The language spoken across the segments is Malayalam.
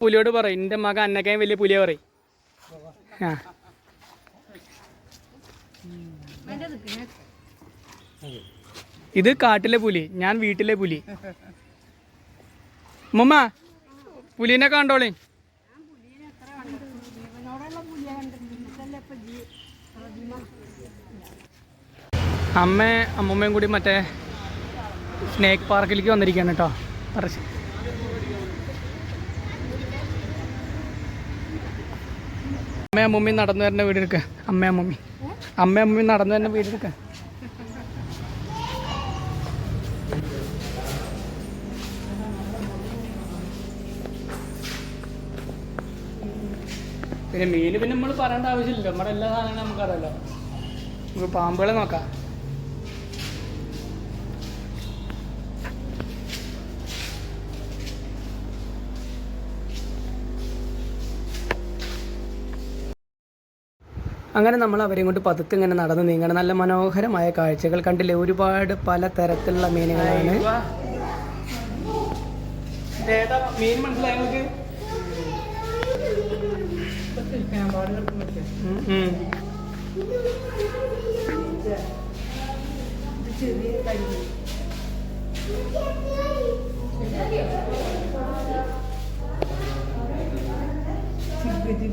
പുലിയോട് പറയും എന്റെ മക അന്നക്കായും വലിയ പുലിയെ പറയും. ആ. ഇത് കാട്ടിലെ പുലി ഞാൻ വീട്ടിലെ പുലി. മുമ്മ പുലിനെ കണ്ടോളേ. അമ്മ അമ്മൂമ്മയും കൂടി മറ്റേ സ്നേക്ക് പാർക്കിലേക്ക് വന്നിരിക്കുകയാണ് കേട്ടോ. പറച്ച് അമ്മയും അമ്മൂമ്മയും നടന്നു വരുന്ന വീടെടുക്ക. അമ്മയും അമ്മൂമ്മി അമ്മയും അമ്മൂമ്മയും നടന്നു വരുന്ന വീടെടുക്ക. പിന്നെ മീന് പിന്നെ നമ്മൾ പറയേണ്ട ആവശ്യമില്ല നമ്മുടെ എല്ലാ സാധനങ്ങളും നമുക്കറിയാലോ. നമുക്ക് പാമ്പുകളെ നോക്കാം. അങ്ങനെ നമ്മൾ അവരെയും കൊണ്ട് പതുക്കെ ഇങ്ങനെ നടന്ന് നീങ്ങണം. നല്ല മനോഹരമായ കാഴ്ചകൾ കണ്ടില്ലേ? ഒരുപാട് പല തരത്തിലുള്ള മീനുകളാണ്. മീൻ മനസ്സിലായി ഉം.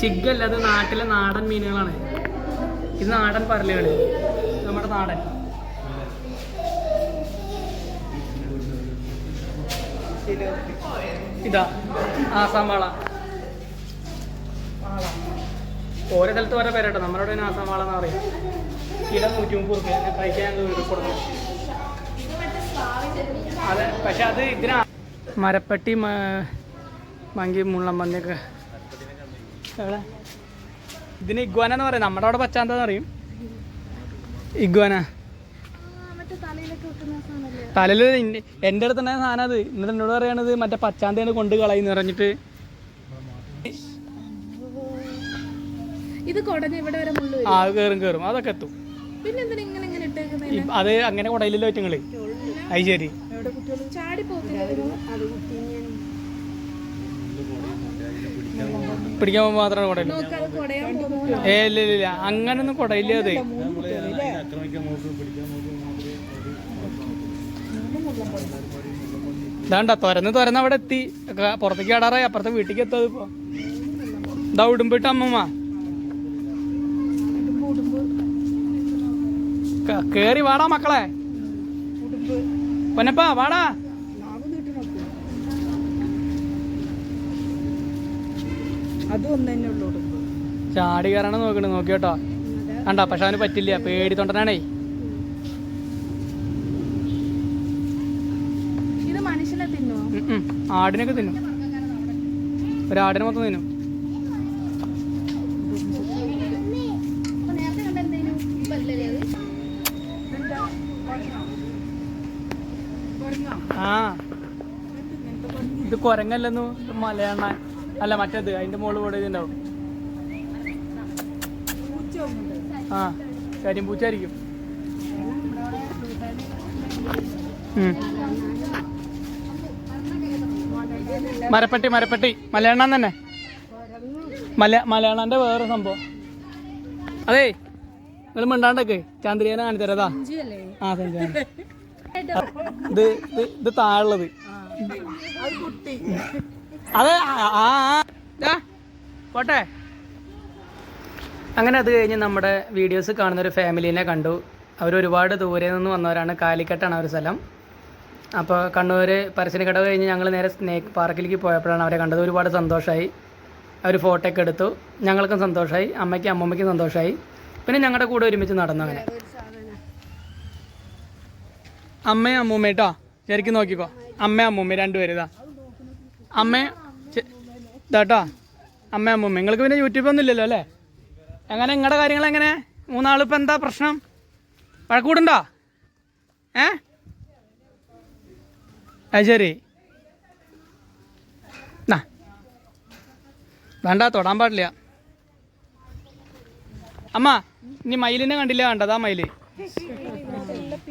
ചിഗല്ല അത് നാട്ടിലെ നാടൻ മീനുകളാണ്. ഇത് നാടൻ പരലുകൾ നമ്മുടെ നാടൻ. ഇതാ ആസാം വാള ഓരോ സ്ഥലത്ത് ഓരോ പേരാട്ടോ. നമ്മളോട് തന്നെ ആസാം വാള എന്ന് പറയും. കിലോ നൂറ്റി മുപ്പത് റുപ്യ കഴിക്കാൻ ഞങ്ങൾ കൊടുക്കും. അതെ പക്ഷെ അത് ഇതിനാ മരപ്പട്ടി മങ്കി മുള്ളം പന്നിയൊക്കെ എവിടെ ഇതിന് ഇഗ്വാന എന്ന് പറയും. നമ്മുടെ അവിടെ പച്ചാന്താന്ന് പറയും ഇഗ്വാന. തലയിൽ എന്റെ അടുത്ത് തന്നെ സാധനം അത്. എന്നിട്ട് എന്നോട് പറയണത് മറ്റേ പച്ചാന്തയാണ് കൊണ്ട് കളയെന്ന് പറഞ്ഞിട്ട്. ഇത് കൊടഞ്ഞ് ഇവിടെ വരെ മുള്ളു ആ കേറും കേറും. കയറും അതൊക്കെ എത്തും. അത് അങ്ങനെ കുടയില്ലല്ലോ ഒറ്റങ്ങൾ അത് ശരി. ചാടി പോകത്തില്ല അത് പിടിക്കാൻ പോകുമ്പോൾ മാത്രമാണ് കുടയില്ല ഏ ഇല്ല ഇല്ല ഇല്ല. അങ്ങനൊന്നും കുടയില്ല അത്. ഇതാണ്ട തുരന്ന് തുരന്ന് അവിടെ എത്തി. പുറത്തേക്ക് കടാറായി അപ്പുറത്തെ വീട്ടിലേക്ക് എത്തത് ഇപ്പൊ ഇതാ ഉടുമ്പിട്ട് അമ്മമ്മ. കേറി വാടാ മക്കളെ. പൊന്നപ്പാ വാടാ. അതും ഒന്ന് തന്നെ ഉള്ളു. ഉടുമ്പ് ചാടി കയറണം നോക്കണ് നോക്കിയോട്ടോ. കണ്ട പക്ഷെ അവന് പറ്റില്ല പേടി തൊണ്ടനാണേ. ഇത് മനുഷ്യനെ തിന്നോ? ഉം ഉം. ആടിനൊക്കെ തിന്നും. ഒരാടിനെ മൊത്തം തിന്നും. ആ. ഇത് കുരങ്ങല്ലെന്നു ഇത് മലയണ്ണ അല്ല മറ്റേത് അതിന്റെ മുകളിൽ കൂടെ ഇതുണ്ടാവും. ആ കരിമ്പൂച്ചായിരിക്കും. മരപ്പെട്ടി മരപ്പെട്ടി. മലയണ്ണൻ തന്നെ. മല മലയാളന്റെ വേറെ സംഭവം. അതെ നിങ്ങൾ മിണ്ടാണ്ടൊക്കെ. ചാന്ദ്രിയാനെ കാണിത്തരതാ ആ ഇത് ഇത് ഇത് താഴുള്ളത് അത് ആ പോട്ടെ. അങ്ങനെ അത് കഴിഞ്ഞ് നമ്മുടെ വീഡിയോസ് കാണുന്ന ഒരു ഫാമിലീനെ കണ്ടു. അവർ ഒരുപാട് ദൂരെ നിന്ന് വന്നവരാണ്. കാലിക്കട്ടാണ് അവർ സ്ഥലം. അപ്പോൾ കണ്ണൂർ പരസ്യനിക്കടവ് കഴിഞ്ഞ് ഞങ്ങൾ നേരെ സ്നേക്ക് പാർക്കിലേക്ക് പോയപ്പോഴാണ് അവരെ കണ്ടത്. ഒരുപാട് സന്തോഷമായി അവർ ഫോട്ടോ ഒക്കെ എടുത്തു. ഞങ്ങൾക്കും സന്തോഷമായി അമ്മയ്ക്കും അമ്മമ്മയ്ക്കും സന്തോഷമായി പിന്നെ ഞങ്ങളുടെ കൂടെ ഒരുമിച്ച് നടന്നു അങ്ങനെ. അമ്മയും അമ്മൂമ്മ കേട്ടോ ശരിക്കും നോക്കിക്കോ. അമ്മയും അമ്മൂമ്മ രണ്ടുപേരും ഇതാ. അമ്മ ഇതാട്ടോ. അമ്മ അമ്മൂമ്മ. നിങ്ങൾക്ക് പിന്നെ യൂട്യൂബ് ഒന്നും ഇല്ലല്ലോ അല്ലേ? എങ്ങനെ? നിങ്ങളുടെ കാര്യങ്ങൾ എങ്ങനെ? മൂന്നാളിപ്പോൾ എന്താ പ്രശ്നം? വഴക്കൂടുണ്ടോ? ഏ? അത് ശരി. നാ. വേണ്ട തൊടാൻ പാടില്ല. അമ്മ ഇനി മയിലിനെ കണ്ടില്ല? മയിൽ.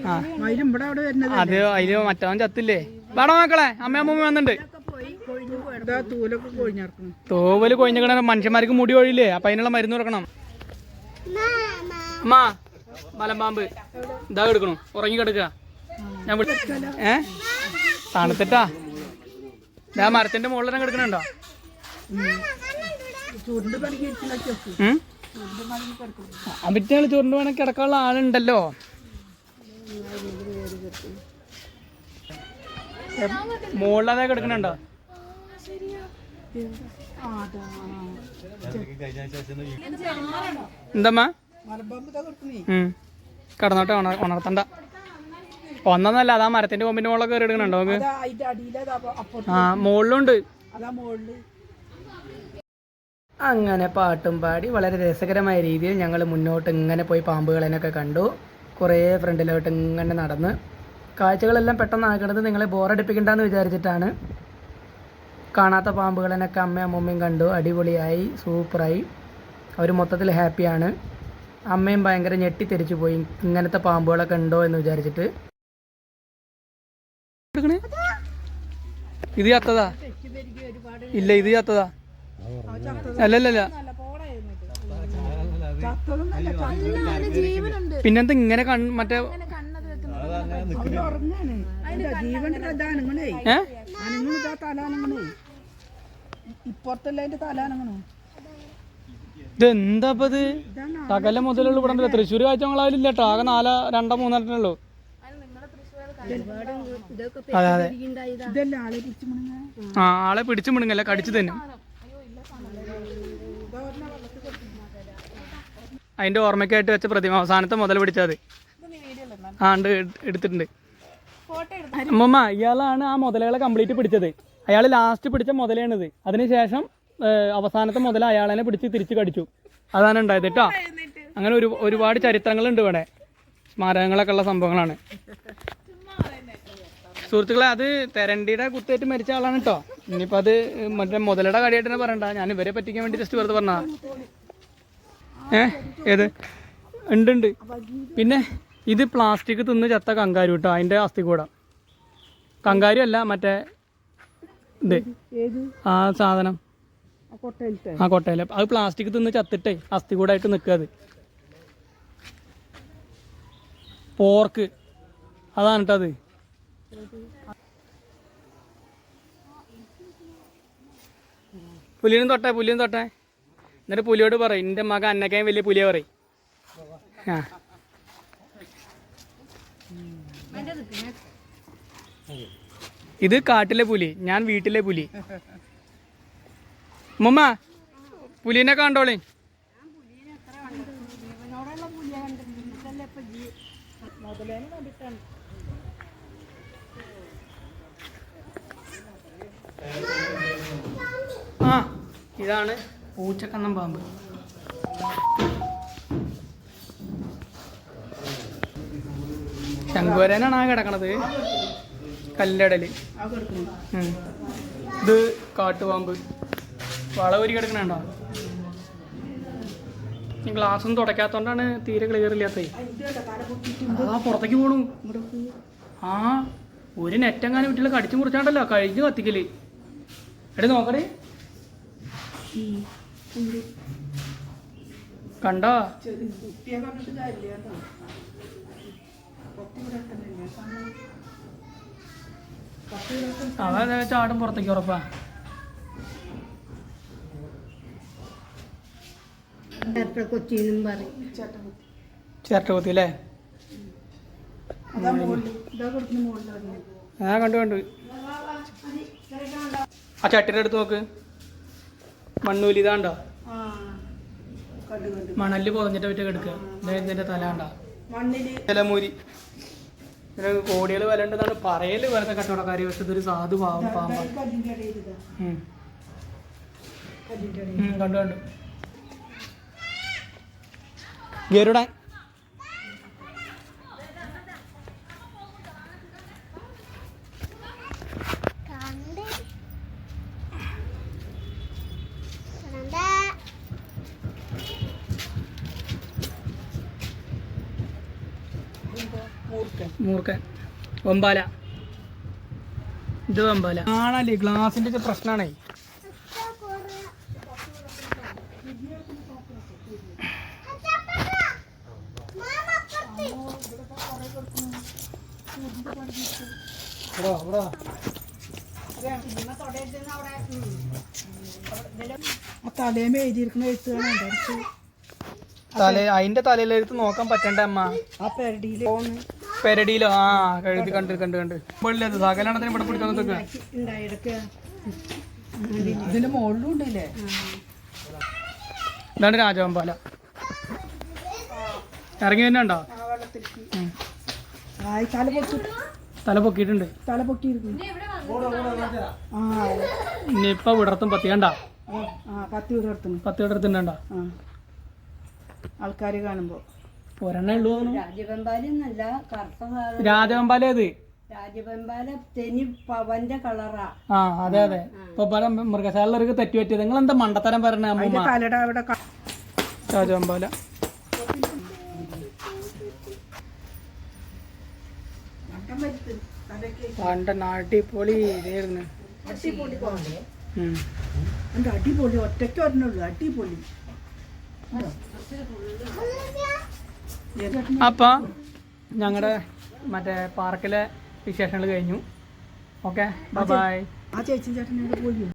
ആ. മയിലും വരുന്നത് അത് അതിൽ മറ്റവൻ ചത്തില്ലേ? വേണോ മക്കളെ അമ്മ അമ്മൂമ്മ വന്നിട്ടുണ്ട് പോയി കൊഴിഞ്ഞു പോയി ഇതാ തൂലൊക്കെ കൊഴിഞ്ഞിറക്കണം തോവൽ കൊഴിഞ്ഞ മനുഷ്യന്മാർക്ക് മുടി ഒഴിയില്ലേ അപ്പൊ അതിനുള്ള മരുന്ന് കൊടുക്കണം. അമ്മാ മലമ്പാമ്പ്. ഇതാ എടുക്കണു ഉറങ്ങി കിടക്കുക. ഞാൻ ഏ? തണുത്തിട്ടാ? ഞാൻ മരത്തിന്റെ മുകളിൽ കിടക്കണുണ്ടോ? ചുരുണ്ട് വേണം കിടക്കാനുള്ള ആളുണ്ടല്ലോ. മുകളിലതാ കിടക്കണുണ്ടോ? എന്തമ്മ? കടന്നോട്ടെ ഉണർത്തണ്ട. ഒന്നല്ല അതാ മരത്തിന്റെ കൊമ്പിന്റെ മുകളിലൊക്കെ കയറി എടുക്കണുണ്ടോ നമുക്ക് ആ മുകളിലുണ്ട് അങ്ങനെ പാട്ടും പാടി വളരെ രസകരമായ രീതിയിൽ ഞങ്ങൾ മുന്നോട്ട് ഇങ്ങനെ പോയി പാമ്പുകളെന്നൊക്കെ കണ്ടു. കുറേ ഫ്രണ്ടിലോട്ട് ഇങ്ങനെ നടന്ന്. കാഴ്ചകളെല്ലാം പെട്ടെന്ന് ആക്കണത് നിങ്ങളെ ബോറടിപ്പിക്കണ്ടെന്ന് വിചാരിച്ചിട്ടാണ്. കാണാത്ത പാമ്പുകളെന്നൊക്കെ അമ്മയും അമ്മൂമ്മയും കണ്ടു. അടിപൊളിയായി. സൂപ്പറായി. അവർ മൊത്തത്തിൽ ഹാപ്പിയാണ്. അമ്മയും ഭയങ്കര ഞെട്ടിത്തെരിച്ചു പോയി. ഇങ്ങനത്തെ പാമ്പുകളൊക്കെ ഉണ്ടോ എന്ന് വിചാരിച്ചിട്ട്. ഇത് ചത്തതാ? ഇല്ല ഇത് ചത്തതാ? അല്ലല്ല പിന്നെന്താ ഇങ്ങനെ കൺ മറ്റേ ഏ അനങ്ങണ ഇതാ തല അനങ്ങണേ ഇപ്പുറത്തല്ല അതിന്റെ ഇതെന്താ ഇത് സകല മുതലുള്ള ഇവിടെ ഉണ്ടല്ലോ തൃശ്ശൂർ കാഴ്ചകളാവില്ല കേട്ടോ. ആകെ നാല രണ്ടോ മൂന്നാലോ അതെ ആ ആളെ പിടിച്ചു മിടുങ്ങല്ല കടിച്ചു തന്നെ. അതിന്റെ ഓർമ്മയ്ക്കായിട്ട് വെച്ച പ്രതിമ. അവസാനത്തെ മുതൽ പിടിച്ചത് ആ ഉണ്ട് എട്- എടുത്തിട്ടുണ്ട് അമ്മമ്മ ഇയാളാണ് ആ മുതലകളെ കംപ്ലീറ്റ് പിടിച്ചത്. അയാൾ ലാസ്റ്റ് പിടിച്ച മുതലാണിത്. അതിനുശേഷം അവസാനത്തെ മുതൽ അയാളെ പിടിച്ച് തിരിച്ച് കടിച്ചു. അതാണ് ഉണ്ടായത് കേട്ടോ അങ്ങനെ ഒരു ഒരുപാട് ചരിത്രങ്ങളുണ്ട് ഇവിടെ. സ്മാരകങ്ങളൊക്കെ ഉള്ള സംഭവങ്ങളാണ്. സുഹൃത്തുക്കളെ അത് തെരണ്ടിയുടെ കുത്തേറ്റ് മരിച്ച ആളാണ് കേട്ടോ ഇനിയിപ്പോൾ അത് മറ്റേ മുതലയുടെ കടിയായിട്ട് തന്നെ പറയണ്ട. ഞാൻ ഇവരെ പറ്റിക്കാൻ വേണ്ടി ജസ്റ്റ് വെറുതെ പറഞ്ഞാ ഏ ഏത്? ഉണ്ട് ഉണ്ട്. പിന്നെ ഇത് പ്ലാസ്റ്റിക് തിന്ന് ചത്ത കങ്കാരു കേട്ടോ അതിന്റെ അസ്ഥി കൂടം കങ്കാരു അല്ല മറ്റേ ആ സാധനം. ആ കൊട്ടയില. അത് പ്ലാസ്റ്റിക് തിന്ന് ചത്തിട്ടേ. അസ്ഥി കൂടായിട്ട് നിൽക്കുക അത്. പോർക്ക് അതാണ് കേട്ടോ അത്. പുലിനും തൊട്ടെ പുലിനും തൊട്ടെ. എന്നിട്ട് പുലിയോട് പറയും. എന്റെ മക അന്നക്കായും വലിയ പുലിയെ പറയും. ആ. ഇത് കാട്ടിലെ പുലി ഞാൻ വീട്ടിലെ പുലി. മമ്മ പുലിനെ കണ്ടോളേ. ആ ഇതാണ് പൂച്ചക്കണ്ണം പാമ്പ്. ശങ്കുവരനാണ് ആ കിടക്കണത്. ഉം. ഇത് കാട്ടുപാമ്പ്. വളവരി കിടക്കണുണ്ടോ ഈ ഗ്ലാസ് ഒന്നും തുടയ്ക്കാത്തോണ്ടാണ് തീരെ ക്ലിയർ ഇല്ലാത്തത്. ആ പുറത്തേക്ക് പോണു. ആ ഒരു നെറ്റെങ്ങാനും വീട്ടിൽ കടിച്ചു മുറിച്ചാണ്ടല്ലോ കഴിഞ്ഞു കത്തിക്കൽ. എടി നോക്കടേ. കണ്ടോ? കുട്ടിയെ കണ്ടിട്ട് കാര്യമില്ല അവ ദേ ചാടും പുറത്തേക്ക് ഉറപ്പാ. കൊച്ചിന്നും പറയും. ചിരട്ട കുത്തി അല്ലേ അതാ ആ കണ്ടു കണ്ടു. ആ ചട്ടിയുടെ അടുത്ത് നോക്ക്. മണ്ണൂലി ഇതാണ്ടോ മണൽ കണ്ടു കണ്ടു. മണലിൽ പൊതഞ്ഞിട്ട് വിറ്റ് കിടക്കുക ഇതിന്റെ തല കണ്ടോ? മണ്ണിൽ. ചിലമൂരി ഇതിന് കോടികൾ വില ഉണ്ടെന്നാണ് പറയൽ വെറുതെ കച്ചവടക്കാരി. പക്ഷെ ഇതൊരു സാധു പാവം പാമ്പ് കണ്ടു കണ്ടു. ഗരുഡൻ. മൂർക്കൻ ഒമ്പാല ഇത് ഒമ്പാല ആണല്ലേ ഗ്ലാസിന്റെ പ്രശ്നമാണേ ആ തലേമ എഴുതിയിരിക്കുന്ന തല അതിന്റെ തലയിലെടുത്ത് നോക്കാൻ പറ്റണ്ട അമ്മ? ആ പെരടിയിൽ പെരടിയിലോ? ആ കഴുതി കണ്ട് കണ്ട് കണ്ട്. വെള്ളിയത് സകലാണെന്ന് ഇവിടെ പിടിക്കാൻ ഇതിന്റെ മുകളിലും ഉണ്ടല്ലേ? ഇതാണ് രാജവമ്പാല. ഇറങ്ങി തന്നെ ഉണ്ടോ തല പൊക്കി. പൊക്കിയിട്ടുണ്ട്. തല പൊക്കിയിരുന്നു ഇനി ഇപ്പൊ വിടർത്തും പത്തി കണ്ടാ ആ പത്ത് പത്തി വിടർത്തുന്നുണ്ടോ പത്ത് കാണുമ്പോ ആ. ആൾക്കാർ കാണുമ്പോൾ ഒരെണ്ണേ ഉള്ളൂ തോന്നുന്നു. രാജവെമ്പാലെന്നല്ല കറുത്ത സാധനം. രാജവമ്പാല ഏത്? രാജവെമ്പാല തെനി പവന്റെ കളറാ. ആ അതെ അതെ. ഇപ്പൊ പല മൃഗശാലർക്ക് തെറ്റു പറ്റിയത്. നിങ്ങൾ എന്താ മണ്ടത്തരം പറഞ്ഞ രാജവെമ്പാല. നാട്ടിപ്പൊളി ഇതായിരുന്നു. അടിപൊളി കോണ്ടേ ഉം. എന്റെ അടിപൊളി? ഒറ്റയ്ക്ക് ഒരെണ്ണുള്ളൂ അടിപൊളി. അപ്പൊ ഞങ്ങളുടെ മറ്റേ പാർക്കിലെ വിശേഷങ്ങൾ കഴിഞ്ഞു. ഓക്കെ ബൈ ആ ചേച്ചി ചേട്ടൻ പോയി